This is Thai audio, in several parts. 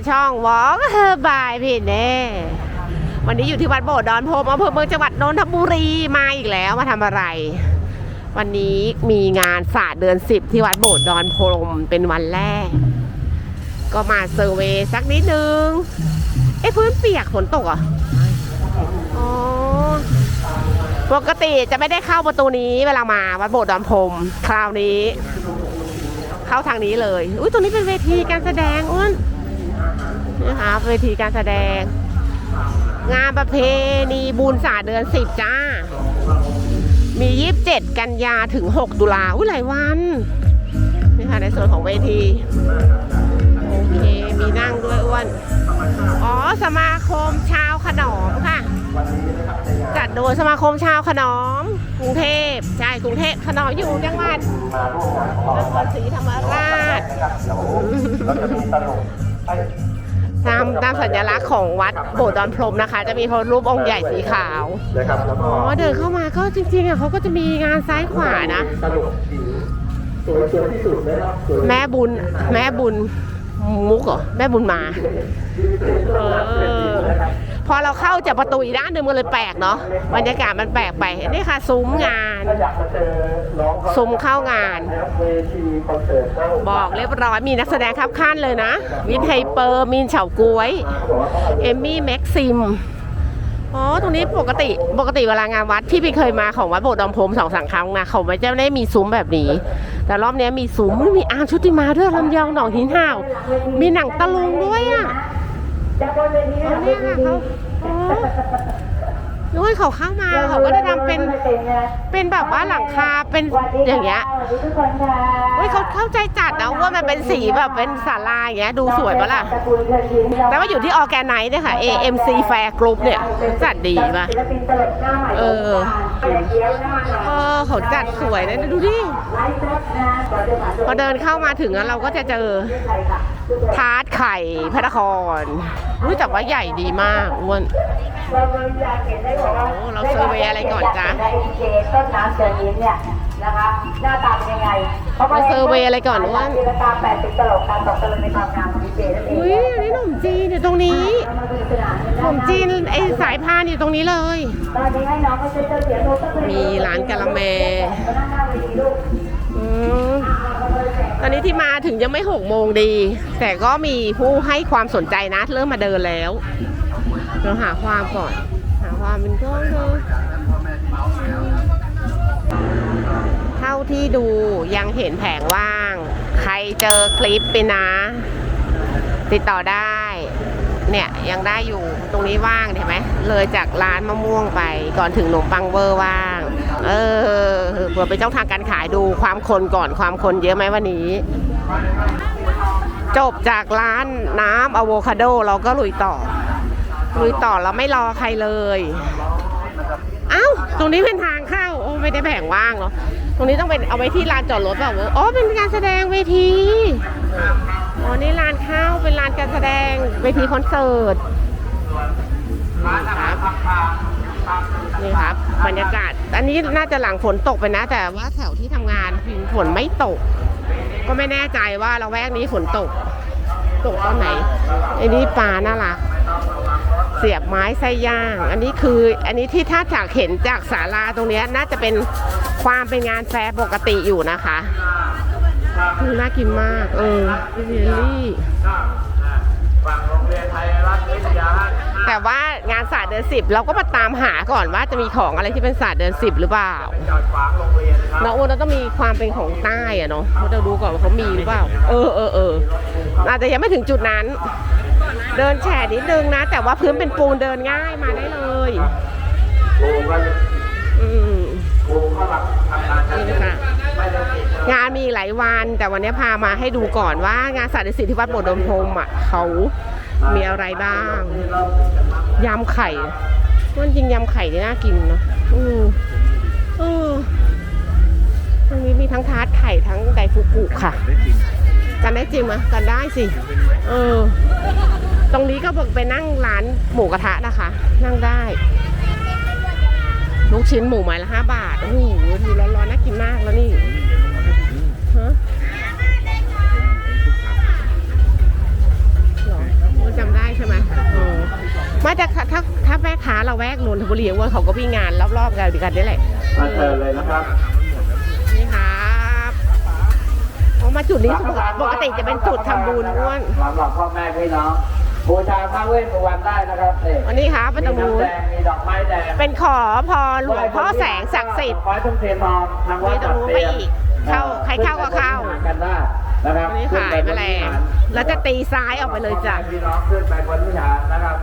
กับพี่นช่องวอล์กบายพี่เน่วันนี้อยู่ที่วัดโบสถ์ดอนโพมอำเภอเมืองจังหวัดนนทบุรีมาอีกแล้วมาทำอะไร วันนี้มีงานศาสตร์เดือนสิบที่วัดโบสถ์ดอนโพมเป็นวันแรก ก็มาเซอร์เวย์สักนิดนึงเอ้พื้นเปียกฝนตกเหรอะอ๋อปกติจะไม่ได้เข้าประตูนี้เวลามาวัดโบสถ์ดอนพรมคราวนี้ เข้าทางนี้เลย อุ้ยตรงนี้เป็นเวทีการแสดงอ้วน นะคะเวทีการแสดง งานประเพณีบุญศาสตร์เดือนสิบจ้า มี27กันยาถึง6ตุลาอุ้ยหลายวันนี่ค่ะในส่วนของเวที โอเค มีนั่งด้วยอ้วน อ๋อ สมาคมชาวขนอมค่ะ จัดโดยสมาคมชาวขนอม กรุงเทพ ใช่ กรุงเทพขนอมอยู่จังหวัดนครศรีธรรมราชตามตามสัญลักษณ์ของวัดโบสถ์ดอนพรมนะคะ จะมีพระรูปองค์ใหญ่สีขาวนะครับแล้วก็อ๋อเดินเข้ามาก็จริงๆอะเขาก็จะมีงานซ้ายขวานะตลกดีสวยสวยที่สุดนะครับสวยแม่บุญแม่บุญมุกเหรอแม่บุญมา เออ พอเราเข้าจากประตูอีกด้านหนึ่งมันเลยแปลกเนาะบรรยากาศมันแปลกไปนี่ค่ะซุ้มงานซุ้มเข้างาน บอกเรียบร้อยมีนักแสดงครับขั้นเลยนะ วินไฮเปอร์มีนเฉาก้วยเอมมี่แม็กซิมอ๋อ ตรงนี้ปกติปกติเวลางานวัดที่พี่เคยมาของวัดโบสถ์ดอมพรมสองสามครั้งนะเขาไม่จะได้มีซุ้มแบบนี้ แต่รอบนี้มีซุ้มมีอาร์มชุติมาด้วยลำยองหนองหินห่าว มีหนังตะลุงด้วยอะ จากบนเวทีอ๋อเนี่ยค่ะเขา อ๋อนึกว่าเขาเข้ามาเขาก็จะทำเป็นเป็นแบบว่าหลังคาเป็นอย่างเงี้ยทุกคนค่ะเฮ้ยเขาเข้าใจจัดนะว่ามันเป็นสีแบบเป็นศาลาอย่างเงี้ยดูสวยปะล่ะตระกูลเชิญยิ้มแต่ว่าอยู่ที่ออแกไนท์เนี่ยค่ะ AMC Fair Group เนี่ยจัดดีป่ะศิลปินตลกหน้าใหม่เออไปเกี้ยวหน้าใหม่เออเขาจัดสวยนะดูดิไลฟ์สดนะก่อนจะผ่านพอเดินเข้ามาถึงแล้วเราก็จะเจอใครค่ะทาร์ตไข่พระนครรู้จักว่าใหญ่ดีมากอ้วน เราอยากเห็นได้บอกว่าโอ้เราเซอร์เวย์อะไรก่อนจ๊ะในเอเจต้นน้ำเชิญยิ้มเนี่ยนะคะหน้าตาเป็นยังไงเพราะว่าเราเซอร์เวย์อะไรก่อนอ้วนจิตรกรรมแปดสิบตลกการตกตะลุยในความงามของดีเจนั่นเองอุ้ยอันนี้ขนมจีนอยู่ตรงนี้เรามาดูสนามกัขนมจีนไอสายพานอยู่ตรงนี้เลยตอนนี้ให้น้องเขาเซ็นเตอร์เสียงโน้ตตั้งแต่มีร้านกะละแมมานั่งหน้าเวทีลูกอืมตอนนี้ที่มาถึงยังไม่หกโมงดี แต่ก็มีผู้ให้ความสนใจนะ เริ่มมาเดินแล้ว เราหาความก่อน หาความเป็นก้อนเลยเท่าที่ดูยังเห็นแผงว่าง ใครเจอคลิปไปนะ ติดต่อได้ เนี่ยยังได้อยู่ตรงนี้ว่างเห็นไหมเลยจากร้านมะม่วงไปก่อนถึงขนมปังเวอร์ว่าง เออเผื่อเป็นช่องทางการขายดูความคนก่อนความคนเยอะไหมวันนี้จบจากร้านน้ำอะโวคาโดเราก็ลุยต่อ ลุยต่อเราไม่รอใครเลยเอ้าตรงนี้เป็นทางเข้าโอ้ไม่ได้แบ่งว่างเนาะตรงนี้ต้องเป็นเอาไว้ที่ลานจอดรถเปล่าวะอ๋อเป็นการแสดงเวทีอ๋อนี่ลานข้าวเป็นลานการแสดงเวทีคอนเสิร์ตนี่ครับนี่ครับบรรยากาศ อันนี้น่าจะหลังฝนตกไปนะ แต่ว่าแถวที่ทำงานฝนไม่ตก ก็ไม่แน่ใจว่าเราแวกนี้ฝนตก ตกตอนไหนอันนี้ปลาน่ารัก เสียบไม้ไส้ย่าง อันนี้คืออันนี้ที่ถ้าจากเห็นจากศาลาตรงนี้น่าจะเป็นความเป็นงานแฟร์ปกติอยู่นะคะคือน่ากินมาก เออเยลลี่ฝั่งโรงเรียนรัฐวิทยาแต่ว่างานศาสตร์เดือนสิบเราก็มาตามหาก่อนว่าจะมีของอะไรที่เป็นศาสตร์เดือนสิบหรือเปล่าจอดขวาโรงเรียนาะอ้วนเราต้องมีความเป็นของใต้อะเนาะเราดูก่อนว่าเขามีหรือเปล่า เออเออเอออาจจะยังไม่ถึงจุดนั้น เดินแฉนิดนึงนะ แต่ว่าพื้นเป็นปูนเดินง่ายมาได้เลยครูก็อืมครูก็รับทำงานกันนี่นะคะไม่ได้ติดงานมีหลายวันแต่วันนี้พามาให้ดูก่อนว่างานศาสตร์ศิลป์ที่วัดโบสถ์ดมพรมอะเขามีอะไรบ้าง ยำไข่มันจริงยำไข่นี่น่ากินเนอะอือเออตรงนี้มีทั้งทาร์ตไข่ทั้งไดฟุกุค่ะ กันได้จริงไหมยกันได้สิ เออ ตรงนี้ก็บอกไปนั่งร้านหมูกระทะนะคะ นั่งได้ ลูกชิ้นหมูไม้ละห้าบาท โอ้โหดูร้อนๆน่ากินมากแล้วนี่ฮะไม่แต่ถ้าถ้าถ้าแม่ค้าเราแวกนนทบุรีว่าเขาก็วิ่งงานรอบๆกันกันนี่แหละมาเชิญเลยนะครับนี่ครับเอามาจุดนี้ปกติจะเป็นจุดทำบุญอ้วนสำหรับพ่อแม่พี่น้อง บูชาพระเวทสุวรรณได้นะครับนี่วันนี้ครับเป็นตรงมีนู้นน้ำแดงมีดอกไม้แดงเป็นขอพรหลวงพ่อแสงศักดิ์สิทธิ์ขอให้ทุ่มเททองทางวัดมีตรงนู้นไปอีก เข้าใครเข้าก็เข้ากันได้นะครับวันนี้ขายแมลงแล้วจะตีซ้ายออกไปเลยจ้ะพี่น้องขึ้นไปบนวิหารนะครับ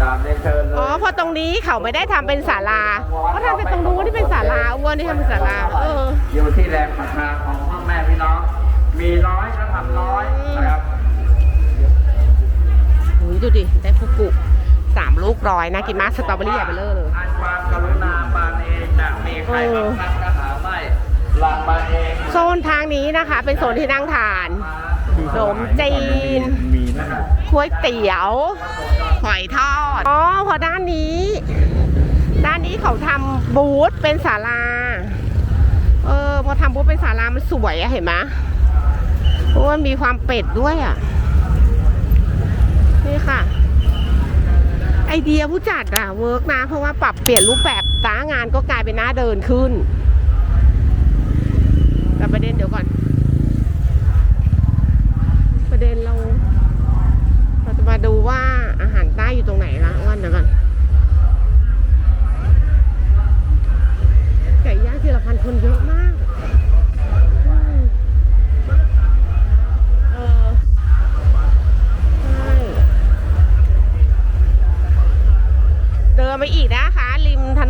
ตามเรียนเชิญเลยอ๋อเพอตรงนี้เขาไม่ได้ทำเป็นศาลาเขาทำเป็นตรงนู้นที่เป็นศาลาอ้วนที่ทำเป็นศาลาเอออยู่ที่แรงศรัทธาของพ่อแม่พี่น้อง มีน้อยก็ทำน้อยนะครับโอ้ย ดูดิได้ฟุกุสามลูกร้อยนะกินมากสตรอเบอรี่ใหญ่ไปเลยเลยอันความกรุณาปานเองจะมีใครบังคับก็หาไม่หลังมาเองโซนทางนี้นะคะ เป็นโซนที่นั่งทานขนมจีนมีนะครับก๋วยเตี๋ยวหอยทอด อ๋อ พอด้านนี้ ด้านนี้เขาทำบูธเป็นศาลา เออ พอทำบูธเป็นศาลามันสวยอะเห็นไหมเพราะว่ามีความเป็ดด้วยอะ นี่ค่ะ ไอเดียผู้จัดอะเวิร์กนะ เพราะว่าปรับเปลี่ยนรูปแบบตางานก็กลายเป็นหน้าเดินขึ้น แต่ประเด็นเดี๋ยวก่อน ประเด็นเรา เราจะมาดูว่าอาหารใต้อยู่ตรงไหน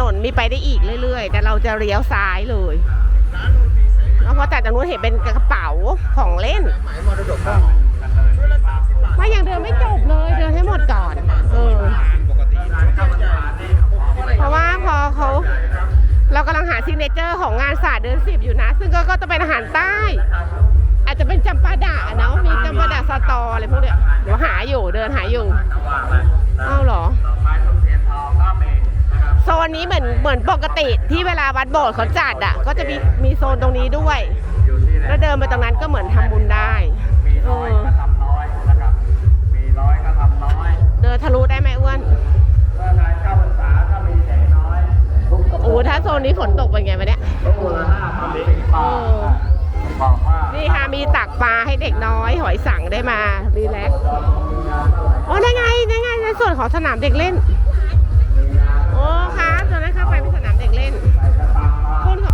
นนมีไปได้อีกเรื่อย ๆ แต่เราจะเลี้ยวซ้ายเลยแล้วพอจากตรงนู้นเห็นเป็นกระเป๋าของเล่นไม่ยังเดินไม่จบเลยเดินให้หมดก่อนเออเพราะว่าพอเขาเรากำลังหาซิกเนเจอร์ของงานศาสตร์เดือนสิบอยู่นะ ซึ่งก็ก็จะเป็นอาหารใต้ อาจจะเป็นจำปาดะเนาะมีจำปาดะสตออะไรพวกเนี้ยเดี๋ยวหาอยู่เดินหาอยู่เอ้าเหรอ นนนี้เหมือนเหมือนปกติที่เวลาวัดโบสถ์เขาจัดอะ ก็จะมีมีโซนตรงนี้ด้วยแรแล้วเดินไปตรงนั้นก็เหมือนทำบุญได้มีเอน้อยก็ทำน้อยนะครับมีน้อยก็ทำน้อยเดินทะลุได้ไหมอ้วนเมื่องานเข้าพรรษาก็มีเด็น้อยโอ้ถ้าโซนนี้ฝนตกเป็นไงวะเนี่ยทุกมูลค่าพันสิบบาทบอกว่านี่ค่ะมีตักปลาให้เด็กน้อย หอยสังได้มารีแลกซ์โอ้ได้ไงได้ไงในส่วนของสนามเด็กเล่น โอ้ค่ะ ตอนนั้นเข้าไปเป็นสนามเด็กเล่นคนเขา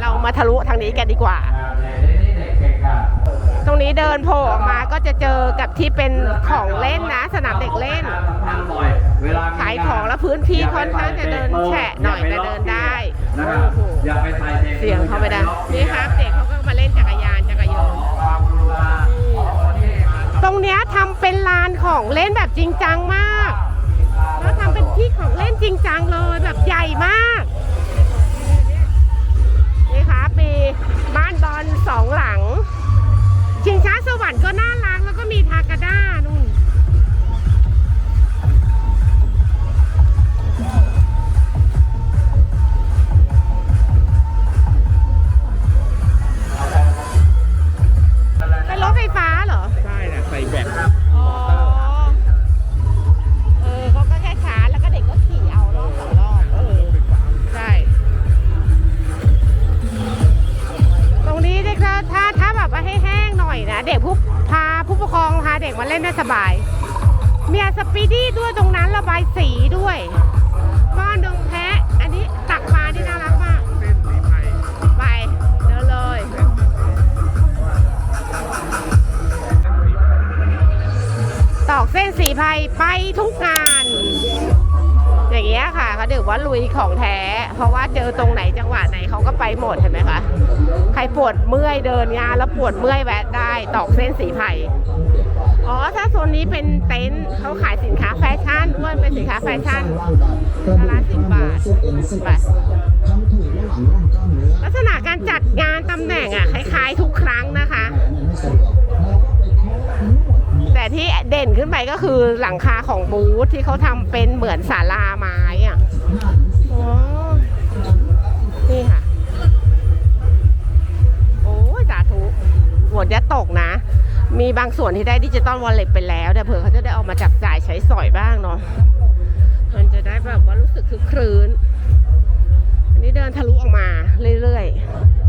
เรามาทะลุทางนี้กันดีกว่า ตรงนี้เดินโผล่ออกมาก็จะเจอกับที่เป็นของเล่นนะ สนามเด็กเล่น ขายของแล้วพื้นที่ค่อนข้างจะเดินแฉะหน่อยแต่เดินได้นะครับโอ้โหอย่าไปใส่เสียงเข้าไปได้นี่ครับเด็กเขาก็มาเล่นจักรยานจักรยานความกรุณาตรงเนี้ยทำเป็นลานของเล่นแบบจริงจังมากแล้ว ที่ของเล่นจริงจังเลยแบบใหญ่มาก นี่ครับมีบ้านบอลสองหลัง ชิงช้าสวรรค์ก็น่ารัก น่อยนะ เด็กผู้พาผู้ปกครองพาเด็กมาเล่นได้สบาย มีสปีดี้ด้วยตรงนั้นระบายสีด้วยบ้านดงแพะ อันนี้ตักปลาที่น่ารักมากเส้นสีไทยไปเดินเลยตอกเส้นสีไพรไปทุกงาน อย่างเงี้ยค่ะเขาถือว่าลุยของแท้ เพราะว่าเจอตรงไหนจังหวะไหนเขาก็ไปหมดเห็นไหมคะใครปวดเมื่อยเดินงานแล้วปวดเมื่อยแวะได้ตอกเส้นสีไพรอ๋อถ้าโซนนี้เป็นเต็นท์เขาขายสินค้าแฟชั่นด้วยเป็นสินค้าแฟชั่นละสิบบาทไปลักษณะการจัดงานตำแหน่งอะคล้ายๆทุกครั้งนะคะ ที่เด่นขึ้นไปก็คือหลังคาของบูธที่เขาทำเป็นเหมือนศาลาไม้อะนี่ค่ะ โอ้สาธุหวดจะตกนะ มีบางส่วนที่ได้ดิจิตอลวอลเล็ตไปแล้วแต่เผื่อเขาจะได้ออกมาจับจ่ายใช้สอยบ้างเนาะมันจะได้แบบว่ารู้สึกคึกครื้น อันนี้เดินทะลุออกมาเรื่อยๆ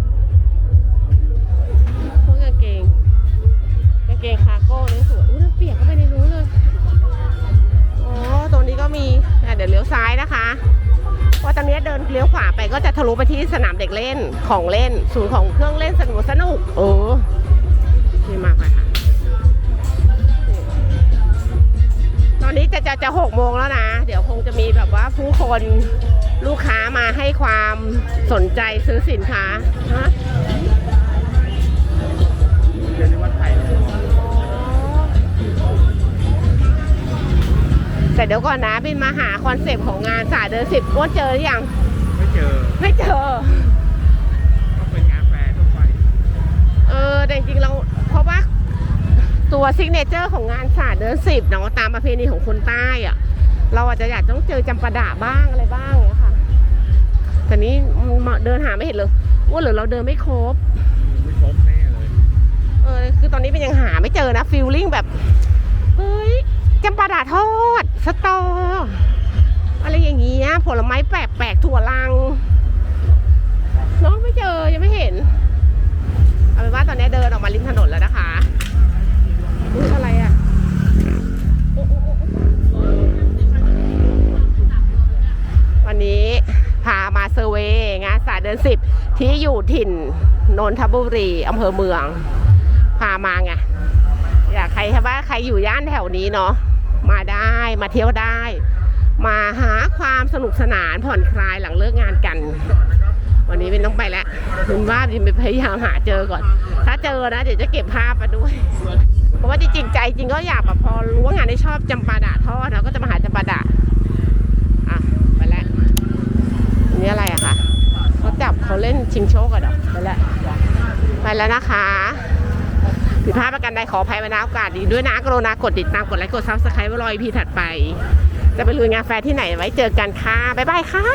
จะทะลุไปที่สนามเด็กเล่นของเล่น ศูนย์ของเครื่องเล่นสนุกสนุกโอ้นี่มากไปค่ะ ตอนนี้จะจะจะหกโมงแล้วนะ เดี๋ยวคงจะมีแบบว่าผู้คนลูกค้ามาให้ความสนใจซื้อสินค้าฮะเดี๋ยวนี้วัดไผ่แต่เดี๋ยวก่อนนะบินมาหาคอนเซปต์ของงานสายเดินสิบว่าเจอหรือยังไม่เจอไม่เจอ ต้องเป็นงานแฟร์ทั่วไปเออแต่จริงๆเราเพราะว่าตัวซิกเนเจอร์ของงานศาสตร์เดินสิบเนาะตามประเพณีของคนใต้อะเราอาจจะอยากต้องเจอจำปาดะบ้างอะไรบ้างเนี้ยค่ะ แต่นี้มาเดินหาไม่เห็นเลยว่าหรือเราเดินไม่ครบ ไม่ครบแน่เลยเออคือตอนนี้เป็นยังหาไม่เจอนะฟิลลิ่งแบบเฮ้ยจำปาดะทอดสตอ อะไรอย่างเงี้ยผลไม้แปลกๆถั่วลังน้องไม่เจอยังไม่เห็น เอาเป็นว่าตอนนี้เดินออกมาริมถนนแล้วนะคะอุ้ยอะไรอะวันนี้พามาเซอร์เวยงานสายเดินสิบที่อยู่ถิ่นนนทบุรีอำเภอเมือง พามาไงอยากใครถ้าว่าใครอยู่ย่านแถวนี้เนาะมาได้มาเที่ยวได้ มาหาความสนุกสนานผ่อนคลายหลังเลิกงานกัน วันนี้เป็นต้องไปแล้วคุณว่าบินไปพยายามหาเจอก่อน ถ้าเจอนะเดี๋ยวจะเก็บภาพมาด้วย เพราะว่าจริงๆใจจริงก็อยากแบบพอรู้ว่างานได้ชอบจำปาดะทอดเราก็จะมาหาจำปาดะอะไปแล้วอันนี้อะไรอะคะเขาจับเขาเล่นชิงโชคกันเหรอไปแล้วไปแล้วนะคะผิดพลาดประกันใดขออภัยไว้นะโอกาสดีด้วยนะกรุณากดติดตามกดไลค์กดซับสไครต์ไว้รออีพีถัดไป จะไปลุยงานแฟร์ที่ไหนไว้เจอกันค่ะ บ๊ายบายค่ะ